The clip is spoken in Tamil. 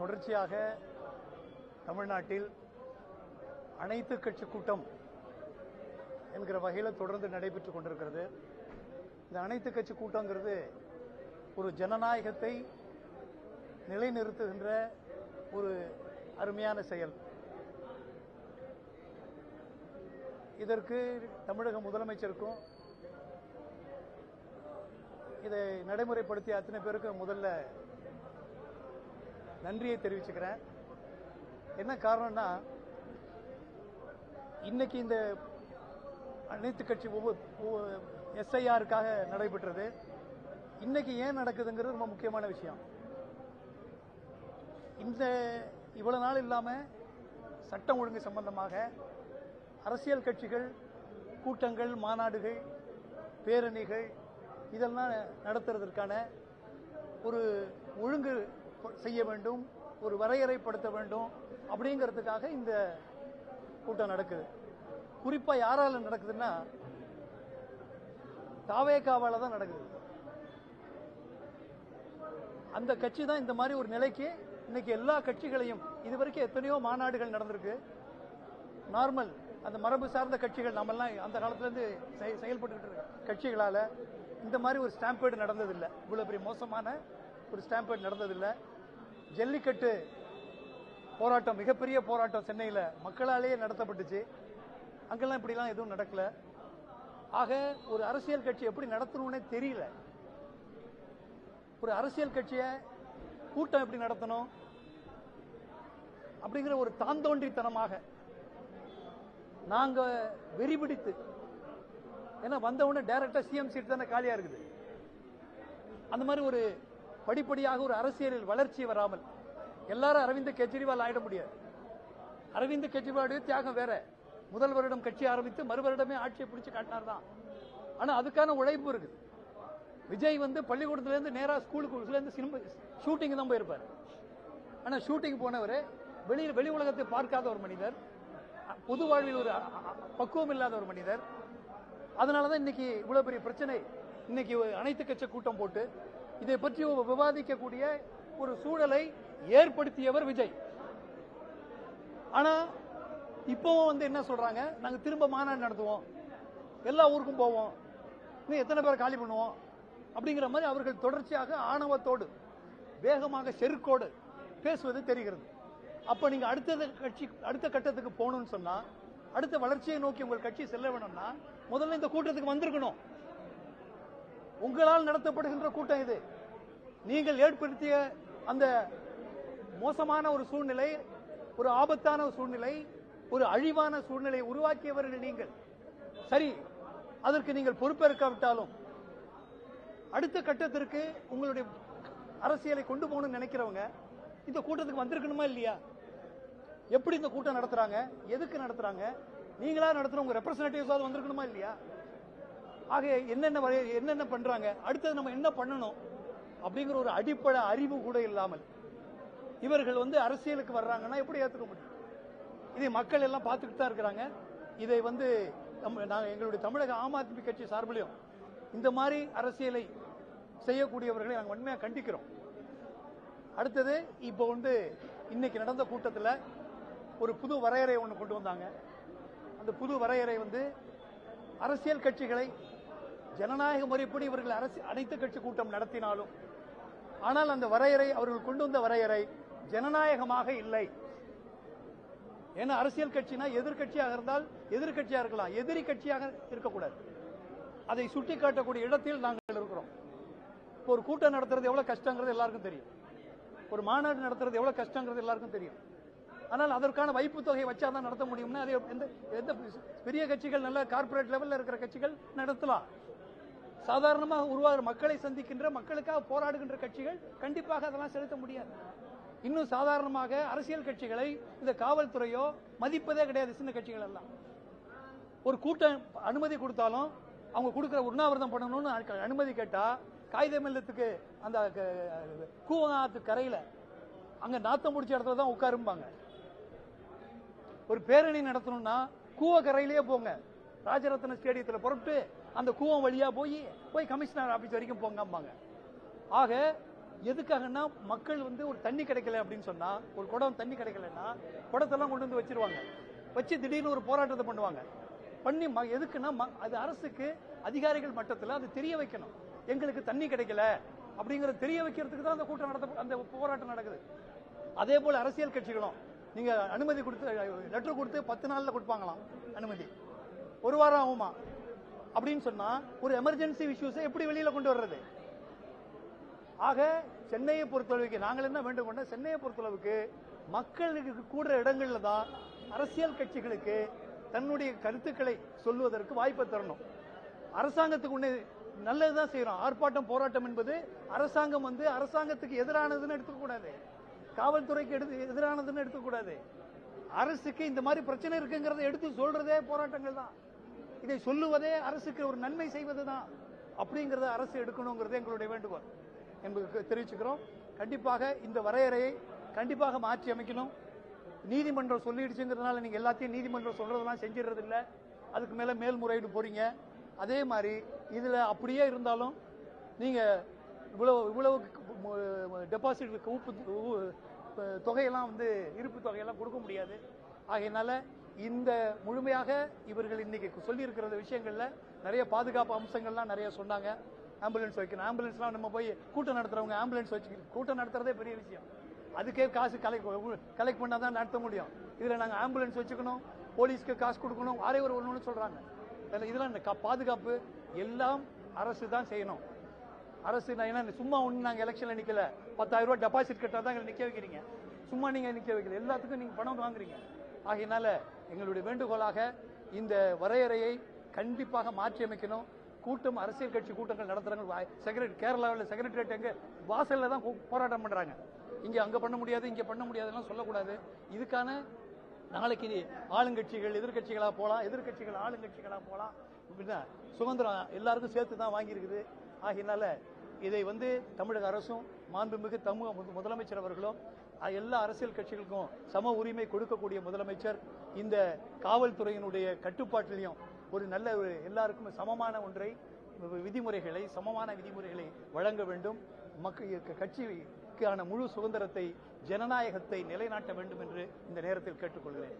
தொடர்ச்சியாக தமிழ்நாட்டில் அனைத்து கட்சி கூட்டம் என்கிற வகையில் தொடர்ந்து நடைபெற்றுக் கொண்டிருக்கிறது. இந்த அனைத்து கட்சி கூட்டங்கிறது ஒரு ஜனநாயகத்தை நிலைநிறுத்துகின்ற ஒரு அருமையான செயல். இதற்கு தமிழக முதலமைச்சருக்கும் இதை நடைமுறைப்படுத்திய அத்தனை பேருக்கும் முதல்ல நன்றியை தெரிவிச்சுக்கிறேன். என்ன காரணம்னா இன்னைக்கு இந்த அனைத்து கட்சி ஒவ்வொரு எஸ்ஐஆருக்காக நடைபெற்றது. இன்னைக்கு ஏன் நடக்குதுங்கிறது ரொம்ப முக்கியமான விஷயம். இந்த இவ்வளவு நாள் இல்லாம சட்டம் ஒழுங்கு சம்பந்தமாக அரசியல் கட்சிகள் கூட்டங்கள் மாநாடுகள் பேரணிகள் இதெல்லாம் நடத்துறதற்கான ஒரு ஒழுங்கு செய்ய வேண்டும் ஒரு வரையறைப்படுத்த வேண்டும் அப்படிங்கிறதுக்காக இந்த கூட்டம் நடக்குது. குறிப்பா யாரால நடக்குதுன்னா தாவேக்காவால தான் நடக்குது. அந்த கட்சி தான் இந்த மாதிரி ஒரு நிலைக்கு இன்னைக்கு எல்லா கட்சிகளையும் இதுவரைக்கும் எத்தனையோ மாநாடுகள் நடந்திருக்கு. நார்மல் அந்த மரபு சார்ந்த கட்சிகள் நம்மெல்லாம் அந்த காலத்திலேருந்து செயல்பட்டு கட்சிகளால் செயல்பட்டுக்கிட்டு இந்த மாதிரி ஒரு ஸ்டாம்பேடு நடந்ததில்லை. இவ்வளோ பெரிய மோசமான ஒரு ஸ்டாம்பேடு நடந்ததில்லை. ஜல்லிக்கட்டு போராட்டம் மிகப்பெரிய போராட்டம் சென்னையில் மக்களாலேயே நடத்தப்பட்டுச்சு. அங்கெல்லாம் இப்படிலாம் எதுவும் நடக்கல. ஆக ஒரு அரசியல் கட்சி எப்படி நடத்தணும்னே தெரியல. ஒரு அரசியல் கட்சியை கூட்டம் எப்படி நடத்தணும் அப்படிங்கிற ஒரு தாந்தோன்றித்தனமாக நாங்க வெறிபிடித்து ஏன்னா வந்த உடனே டைரக்டா சிஎம் சீட் தானே காலியா இருக்குது. அந்த மாதிரி ஒரு படிப்படியாக ஒரு அரசியலில் வளர்ச்சி வராமல். எல்லாரும் அரவிந்த் கெஜ்ரிவால் ஆயிட முடியாது. அரவிந்த் கெஜ்ரிவாலுடைய தியாகம் வேற. முதல் வருடம் கட்சி ஆரம்பித்து மறு வருடமே ஆட்சியை பிடிச்சு காட்டினார் தான். ஆனா அதுக்கான உழைப்பு இருக்குது விஜய் வந்து பள்ளிக்கூடத்துல இருந்து நேரா ஸ்கூலுக்கு சினிமா ஷூட்டிங் தான் போயிருப்பார். ஆனா ஷூட்டிங் போனவர் வெளியில் வெளி உலகத்தை பார்க்காத ஒரு மனிதர் பொது வாழ்வில் ஒரு பக்குவம் இல்லாத ஒரு மனிதர். அதனாலதான் இன்னைக்கு இவ்வளவு பெரிய பிரச்சனை. இன்னைக்கு ஒரு அனைத்து கட்சி கூட்டம் போட்டு இதை பற்றி விவாதிக்கக்கூடிய ஒரு சூழலை ஏற்படுத்தியவர் விஜய். ஆனா இப்பவும் வந்து என்ன சொல்றாங்க? நாங்க திரும்ப மாநாடு நடத்துவோம். எல்லா ஊருக்கும் போவோம். இன்னும் எத்தனை பேரை காலி பண்ணுவோம்? அப்படிங்கிற மாதிரி அவர்கள் தொடர்ச்சியாக ஆணவத்தோடு வேகமாக செருக்கோடு பேசுவது தெரிகிறது. அப்ப நீங்க அடுத்த கட்சி அடுத்த கட்டத்துக்கு போகணும்னு சொன்னா அடுத்த வளர்ச்சியை நோக்கி உங்கள் கட்சி செல்ல வேணும்னா முதல்ல இந்த கூட்டத்துக்கு வந்திருக்கணும். உங்களால் நடத்தப்படுகின்ற கூட்டம் இது. நீங்கள் ஏற்படுத்திய அந்த மோசமான ஒரு சூழ்நிலை ஒரு ஆபத்தான ஒரு சூழ்நிலை ஒரு அழிவான சூழ்நிலையை உருவாக்கியவர்கள் நீங்கள். சரி அதற்கு நீங்கள் பொறுப்பேற்காவிட்டாலும் அடுத்த கட்டத்திற்கு உங்களுடைய அரசியலை கொண்டு போகணும்னு நினைக்கிறவங்க இந்த கூட்டத்துக்கு வந்திருக்கணுமா இல்லையா? எப்படி இந்த கூட்டம் நடத்துறாங்க? எதுக்கு நடத்துறாங்க? நீங்களா நடத்துற உங்க ரெப்ரஸன்டேட்டிவ்ஸ் வந்திருக்கணுமா இல்லையா? ஆக என்னென்ன என்னென்ன பண்றாங்க? அடுத்தது நம்ம என்ன பண்ணணும்? அப்படிங்கிற ஒரு அடிப்படை அறிவு கூட இல்லாமல் இவர்கள் வந்து அரசியலுக்கு வர்றாங்கன்னா எப்படி ஏத்துக்க முடியும்? இதை மக்கள் எல்லாம் பார்த்துக்கிட்டு தான் இருக்கிறாங்க. இதை வந்து நம்ம நாங்கள் எங்களுடைய தமிழக ஆம் ஆத்மி கட்சி சார்பிலையும் இந்த மாதிரி அரசியலை செய்யக்கூடியவர்களை நாங்கள் உண்மையாக கண்டிக்கிறோம். அடுத்தது இப்போ வந்து இன்னைக்கு நடந்த கூட்டத்தில் ஒரு புது வரையறை ஒன்று கொண்டு வந்தாங்க. அந்த புது வரையறை வந்து அரசியல் கட்சிகளை ஜனநாயக முறைப்படி இவர்கள் அரசு அனைத்து கட்சி கூட்டம் நடத்தினாலும் ஆனால் அந்த வரையறை அவர்கள் கொண்டு வந்த வரையறை ஜனநாயகமாக இல்லை. ஏன்னா அரசியல் கட்சினா எதிர்க்கட்சியாக இருந்தால் எதிர்க்கட்சியாக இருக்கலாம் எதிரி கட்சியாக இருக்கக்கூடாது. அதை சுட்டிக்காட்டக்கூடிய இடத்தில் நாங்கள் இருக்கிறோம். இப்போ ஒரு கூட்டம் நடத்துறது எவ்வளவு கஷ்டங்கிறது எல்லாருக்கும் தெரியும். ஒரு மாநாடு நடத்துறது எவ்வளவு கஷ்டங்கிறது எல்லாருக்கும் தெரியும். ஆனால் அதற்கான வைப்பு தொகையை வச்சாதான் நடத்த முடியும்னா அது எந்த எந்த பெரிய கட்சிகள் நல்ல கார்ப்பரேட் லெவலில் இருக்கிற கட்சிகள் நடத்தலாம். சாதாரணமாக உருவாகிற மக்களை சந்திக்கின்ற மக்களுக்காக போராடுகின்ற கட்சிகள் கண்டிப்பாக அதெல்லாம் செலுத்த முடியாது. இன்னும் சாதாரணமாக அரசியல் கட்சிகளை இந்த காவல்துறையோ மதிப்பதே கிடையாது சின்ன கட்சிகள் எல்லாம். ஒரு கூட்டம் அனுமதி கொடுத்தாலும் அவங்க கொடுக்குற உண்ணாவிரதம் பண்ணணும்னு அனுமதி கேட்டால் காகித மில்லத்துக்கு அந்த க- கூவநாத்து கரையில் அங்கே நாத்தம் முடிச்ச இடத்துல தான் உட்காரும்பாங்க. ஒரு பேரணி நடத்தணும்னா கூவக்கரையிலேயே போங்க. ராஜரத்ன ஸ்டேடியத்தில் புறப்பட்டு அந்த கூவம் வழியா போய் போய் கமிஷனர் ஆபீஸ் வரைக்கும் போங்கம்பாங்க. ஆக எதுக்காகன்னா மக்கள் வந்து ஒரு தண்ணி கிடைக்கல அப்படின்னு சொன்னா ஒரு குடம் தண்ணி கிடைக்கலன்னா குடத்தெல்லாம் கொண்டு வந்து வச்சிருவாங்க. வச்சு திடீர்னு ஒரு போராட்டத்தை பண்ணுவாங்க. பண்ணி ம- எதுக்குன்னா ம- அது அரசுக்கு அதிகாரிகள் மட்டத்தில் அது தெரிய வைக்கணும். எங்களுக்கு தண்ணி கிடைக்கல அப்படிங்கறத தெரிய வைக்கிறதுக்கு தான் அந்த கூட்டம் நடத்த அந்த போராட்டம் நடக்குது. அதே போல அரசியல் கட்சிகளும் நீங்க அனுமதி கொடுத்து லெட்டர் கொடுத்து பத்து நாள்ல கொடுப்பாங்களாம் அனுமதி. ஒரு வாரம் ஆகுமா? அப்படின்னு சொன்னா ஒரு எமர்ஜென்சி இஷ்யூஸை எப்படி வெளியில கொண்டு வர்றது? ஆக சென்னையை பொறுத்தளவுக்கு நாங்கள் என்ன வேண்டும் கொண்ட சென்னையை பொறுத்தளவுக்கு மக்களுக்கு கூடுற இடங்கள்ல தான் அரசியல் கட்சிகளுக்கு தன்னுடைய கருத்துக்களை சொல்லுவதற்கு வாய்ப்பை தரணும். அரசாங்கத்துக்கு ஒண்ணு நல்லதுதான் செய்யறோம். ஆர்ப்பாட்டம் போராட்டம் என்பது அரசாங்கம் வந்து அரசாங்கத்துக்கு எதிரானதுன்னு எடுத்துக்கூடாது காவல்துறைக்கு எடுத்து எதிரானதுன்னு எடுத்துக்கூடாது அரசுக்கு இந்த மாதிரி பிரச்சனை இருக்குங்கிறத எடுத்து சொல்றதே போராட்டங்கள் தான். இதை சொல்லுவதே அரசுக்கு ஒரு நன்மை செய்வது தான் அப்படிங்கறத அரசு எடுக்கணுங்கிறது எங்களுடைய வேண்டுகோள். என்பது தெரிவிச்சுக்கிறோம். கண்டிப்பாக இந்த வரையறையை கண்டிப்பாக மாற்றி அமைக்கணும். நீதிமன்றம் சொல்லிடுச்சுங்கிறதுனால நீங்க எல்லாத்தையும் நீதிமன்றம் சொல்றதெல்லாம் செஞ்சிடறது இல்ல அதுக்கு மேல மேல்முறையீடு போறீங்க அதே மாதிரி இதுல அப்படியே இருந்தாலும் நீங்க இவ்வளவு இவ்வளவு டெபாசிட் ஊப்பு தொகையெல்லாம் வந்து இருப்பு தொகையெல்லாம் கொடுக்க முடியாது. ஆகையினால இந்த முழுமையாக இவர்கள் இன்னைக்கு சொல்லியிருக்கிற விஷயங்கள்ல நிறைய பாதுகாப்பு அம்சங்கள்லாம் நிறைய சொன்னாங்க. ஆம்புலன்ஸ் வைக்கணும். ஆம்புலன்ஸ்லாம் நம்ம போய் கூட்டம் நடத்துறவங்க ஆம்புலன்ஸ் வச்சு கூட்டம் நடத்துறதே பெரிய விஷயம். அதுக்கே காசு கலெக்ட் கலெக்ட் பண்ணால் தான் நடத்த முடியும். இதில் நாங்கள் ஆம்புலன்ஸ் வச்சுக்கணும். போலீஸ்க்கு காசு கொடுக்கணும். வாரே ஒரு ஒன்று சொல்கிறாங்க இதுல- இதெல்லாம் இந்த பாதுகாப்பு எல்லாம் அரசு தான் செய்யணும். அரசு நான் சும்மா ஒன்று நாங்கள் எலெக்ஷனில் நிற்கல பத்தாயிரம் ரூபா டெபாசிட் கட்டால் தான் எங்களை வைக்கிறீங்க. சும்மா நீங்கள் நிற்க வைக்கல. எல்லாத்துக்கும் நீங்கள் பணம் வாங்குறீங்க. ஆகையினால எங்களுடைய வேண்டுகோளாக இந்த வரையறையை கண்டிப்பாக மாற்றி அமைக்கணும் கூட்டம் அரசியல் கட்சி கூட்டங்கள் நடத்துறாங்க செக்ரட்டரி கேரளாவில் செக்ரட்டரியேட் எங்க வாசல்ல தான் போராட்டம் பண்றாங்க. இங்க அங்க பண்ண முடியாது இங்க பண்ண முடியாதுலாம் சொல்லக்கூடாது. இதுக்கான நாளைக்கு ஆளுங்கட்சிகள் எதிர்க்கட்சிகளா போகலாம் எதிர்க்கட்சிகள் ஆளுங்கட்சிகளா போகலாம் அப்படின்னா சுதந்திரம் எல்லாருக்கும் சேர்த்து தான் வாங்கியிருக்குது. ஆகையினால இதை வந்து தமிழக அரசும் மாண்புமிகு தமிழக முத- முதலமைச்சர் அவர்களும் எல்லா அரசியல் கட்சிகளுக்கும் சம உரிமை கொடுக்கக்கூடிய முதலமைச்சர் இந்த காவல்துறையினுடைய கட்டுப்பாட்டிலையும் ஒரு நல்ல ஒரு எல்லாருக்கும் சமமான ஒன்றை விதிமுறைகளை சமமான விதிமுறைகளை வழங்க வேண்டும். மக்கள் கட்சிக்கான முழு சுதந்திரத்தை ஜனநாயகத்தை நிலைநாட்ட வேண்டும் என்று இந்த நேரத்தில் கேட்டுக்கொள்கிறேன்.